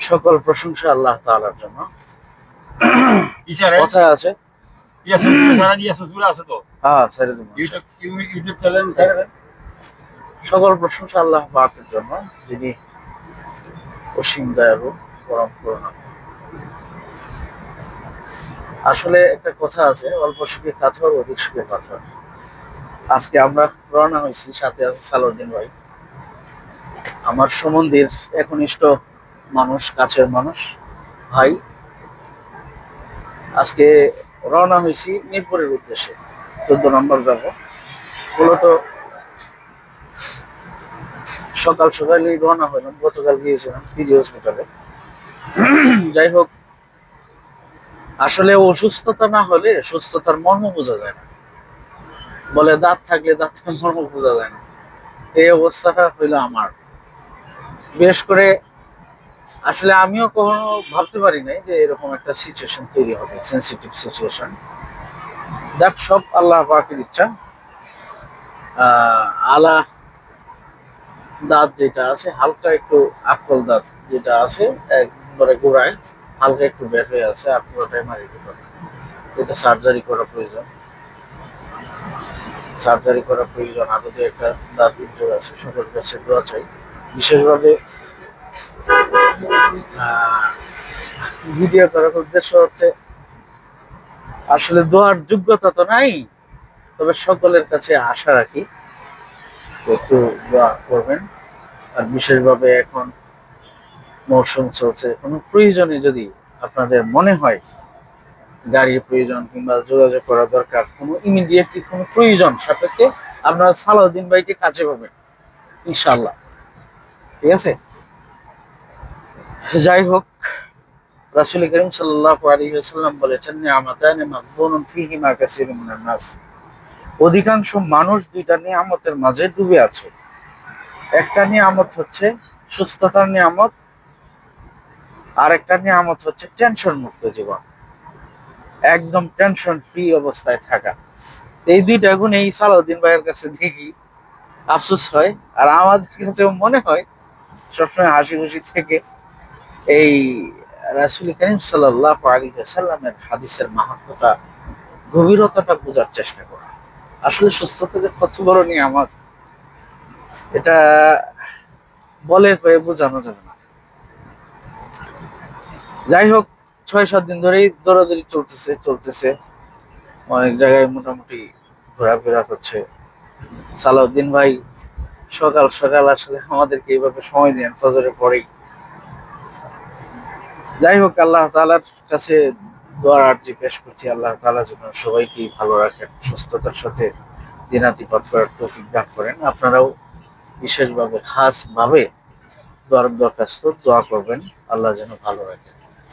সকল প্রশংসা আল্লাহ তাআলার জন্য। কথায় আছে? হ্যাঁ সকল প্রশংসা আল্লাহ পাকের জন্য যিনি অসীম দয়ালু পরম করুণা। আসলে একটা কথা আছে অল্প সুখে কাথর অধিক সুখে পাথর। আজকে আমরা রওনা হয়েছি, সাথে আছে সালাউদ্দিন ভাই। আমার সম্বন্ধীর একনিষ্ঠ মানুষ, কাছের মানুষ, ভাই। আজকে রওনা হয়েছি মিরপুরের উদ্দেশ্যে, চোদ্দ নম্বর যাব। মূলত সকাল সকালে রওনা হলাম, গতকাল গিয়েছিলাম পিজি হসপিটালে যাই হোক, আসলে অসুস্থতা না হলে সুস্থতার মর্ম বোঝা যায় না। বলে দাঁত থাকলে দাঁতের মর্ম বোঝা যায় না। এই অবস্থাটা হইল আমার। বেশ করে আসলে আমিও কখনো ভাবতে পারি নাই যে এরকম একটা সিচুয়েশন তৈরি হবে সেন্সিটিভ সিচুয়েশন দেখ, সব আল্লাহ পাকের ইচ্ছা। আলা দাঁত যেটা আছে, হালকা একটু আকল দাঁত যেটা আছে, একবারে গোড়ায় হালকা একটু বের হয়ে আছে আর পুরোটাই মারি দিতে এটা সার্জারি করা প্রয়োজন। সার্জারি করা প্রয়োজন যে একটা দাঁত ইনজোর আছে সকল কাছে দোয়া চাই। বিশেষভাবে ভিডিও করার উদ্দেশ্য হচ্ছে, আসলে দোয়ার যোগ্যতা তো নাই, তবে সকলের কাছে আশা রাখি একটু দোয়া করবেন। আর বিশেষভাবে এখন মৌসুম চলছে, কোনো প্রয়োজনে যদি আপনাদের মনে হয় গাড়ির প্রয়োজন কিংবা যোগাযোগ করা দরকার, কোনো ইমিডিয়েটলি কোনো প্রয়োজন সাপেক্ষে আপনারা সালাউদ্দিন ভাইকে কাছে পাবেন ইনশাল্লাহ ঠিক আছে? যাই হোক, রাসুল করিম সাল্লাহ আলী সাল্লাম বলেছেন, নিয়ামাতান মাকবুনুন ফিহিমা কাসিরুম মিনান নাস। অধিকাংশ মানুষ দুইটা নিয়ামতের মাঝে ডুবে আছে। একটা নিয়ামত হচ্ছে সুস্থতার নিয়ামত আর একটা নিয়ামত হচ্ছে টেনশন মুক্ত জীবন। একদম টেনশন ফ্রি অবস্থায় থাকা। এই দুইটা গুণ এই সালাউদ্দিন ভাইয়ের কাছে দেখি আফসোস হয়। আর আমাদের কাছেও মনে হয় সবসময় হাসি খুশি থেকে এই রাসুল করিম সাল্লাহ আলী সাল্লামের হাদিসের মাহাত্মটা, গভীরতাটা বোঝার চেষ্টা করা। আসলে সুস্থতা যে কত বড় নিয়ামত। এটা বলে হয়ে বোঝানো যাবে না। যাই হোক ছয় সাত দিন ধরেই দৌড়াদৌড়ি চলতেছে চলতেছে। অনেক জায়গায় মোটামুটি ঘোরাফেরা হচ্ছে। সালাউদ্দিন ভাই, সকাল সকাল আসলে আমাদেরকে এইভাবে সময় দেন ফজরের পরেই। যাই হোক, আল্লাহ তালার কাছে দোয়ার আর্জি পেশ করছি। আল্লাহ তালা যেন সবাইকেই ভালো রাখেন, সুস্থতার সাথে দিনাতিপাত করার তৌফিক দান করেন। আপনারাও বিশেষভাবে খাস ভাবে দোয়ার দরখাস্ত দোয়া করবেন। আল্লাহ যেন ভালো রাখেন।